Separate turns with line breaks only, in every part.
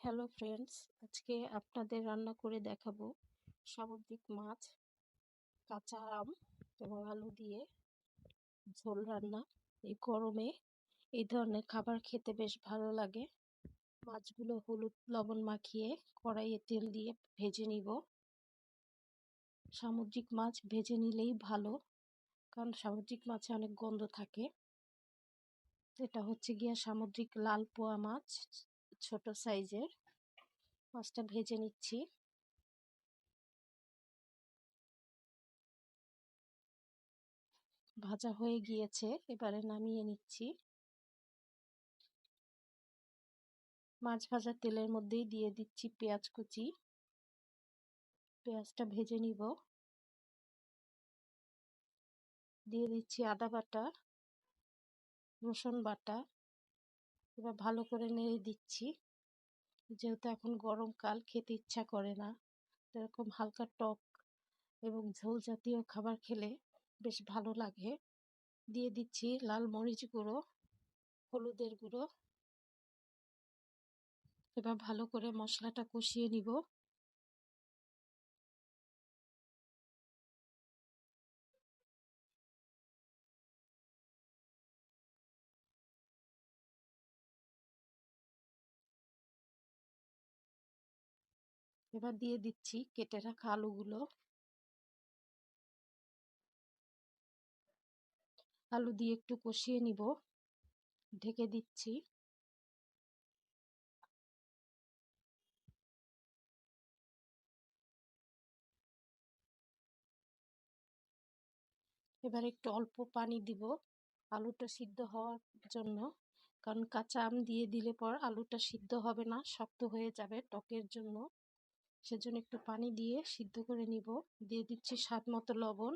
Hello friends আজকে আপনাদের রান্না করে দেখাবো। সামুদ্রিক মাছ, কাঁচা আম এবং আলু দিয়ে ঝোল রান্না। এই গরমে এই ধরনের খাবার খেতে বেশ ভালো লাগে। মাছগুলো হলুদ লবণ মাখিয়ে কড়াইয়ে তেল দিয়ে ভেজে নিব। সামুদ্রিক মাছ ভেজে নিলেই ভালো, কারণ সামুদ্রিক মাছে অনেক গন্ধ থাকে। এটা হচ্ছে গিয়া সামুদ্রিক লাল পোয়া মাছ। ছোট সাইজের মাছটা ভেজে নিচ্ছি। ভাজা হয়ে গিয়েছে, এবারে নামিয়ে নিচ্ছি। মাছ ভাজা তেলের মধ্যেই দিয়ে দিচ্ছি পেঁয়াজ কুচি। পেঁয়াজটা ভেজে নিব। দিয়ে দিচ্ছি আদা বাটা, রসুন বাটা। এবার ভালো করে নেড়ে দিচ্ছি। যেহেতু এখন গরমকাল খেতে ইচ্ছা করে না। এরকম হালকা টক এবং ঝোল জাতীয় খাবার খেলে বেশ ভালো লাগে। দিয়ে দিচ্ছি লাল মরিচ গুঁড়ো, হলুদের গুঁড়ো। এবার ভালো করে মশলাটা কষিয়ে নিব। এবার দিয়ে দিচ্ছি কেটে রাখা আলুগুলো। আলু দিয়ে একটু কষিয়ে নিব। ঢেকে দিচ্ছি। এবার একটু অল্প পানি দিব আলুটা সিদ্ধ হওয়ার জন্য। কারণ কাঁচা আম দিয়ে দিলে পর আলুটা সিদ্ধ হবে না, শক্ত হয়ে যাবে টকের জন্য। সেজন্য একটু পানি দিয়ে সিদ্ধ করে নিব। দিয়ে দিচ্ছি স্বাদ মতো লবণ।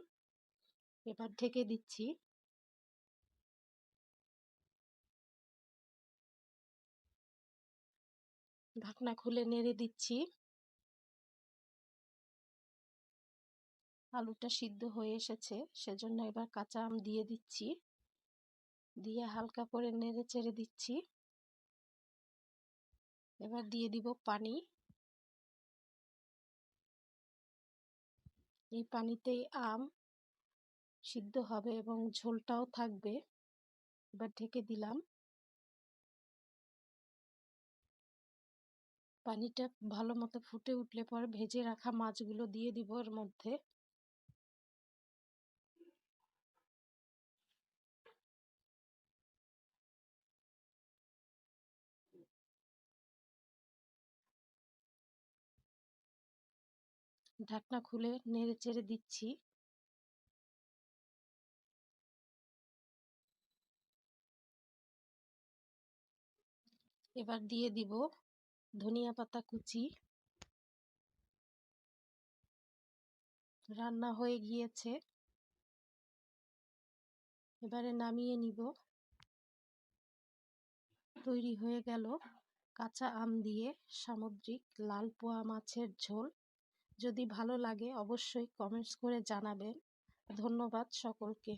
এবার ঢেকে দিচ্ছি। ঢাকনা খুলে নেড়ে দিচ্ছি। আলুটা সিদ্ধ হয়ে এসেছে, সেজন্য এবার কাঁচা আম দিয়ে দিচ্ছি। দিয়ে হালকা করে নেড়ে চেড়ে দিচ্ছি। এবার দিয়ে দিব পানি। এই পানিতেই আম সিদ্ধ হবে এবং ঝোলটাও থাকবে। এবার ঢেকে দিলাম। পানিটা ভালো মতো ফুটে উঠলে পর ভেজে রাখা মাছগুলো দিয়ে দিব এর মধ্যে। ঢাকনা খুলে নেড়ে চেড়ে দিচ্ছি। এবার দিয়ে দিব ধনিয়া পাতা কুচি। রান্না হয়ে গিয়েছে। এবারে নামিয়ে নিব। তৈরি হয়ে গেল কাঁচা আম দিয়ে সামুদ্রিক লাল পোয়া মাছের ঝোল। যদি ভালো লাগে অবশ্যই কমেন্টস করে জানাবেন। ধন্যবাদ সকলকে।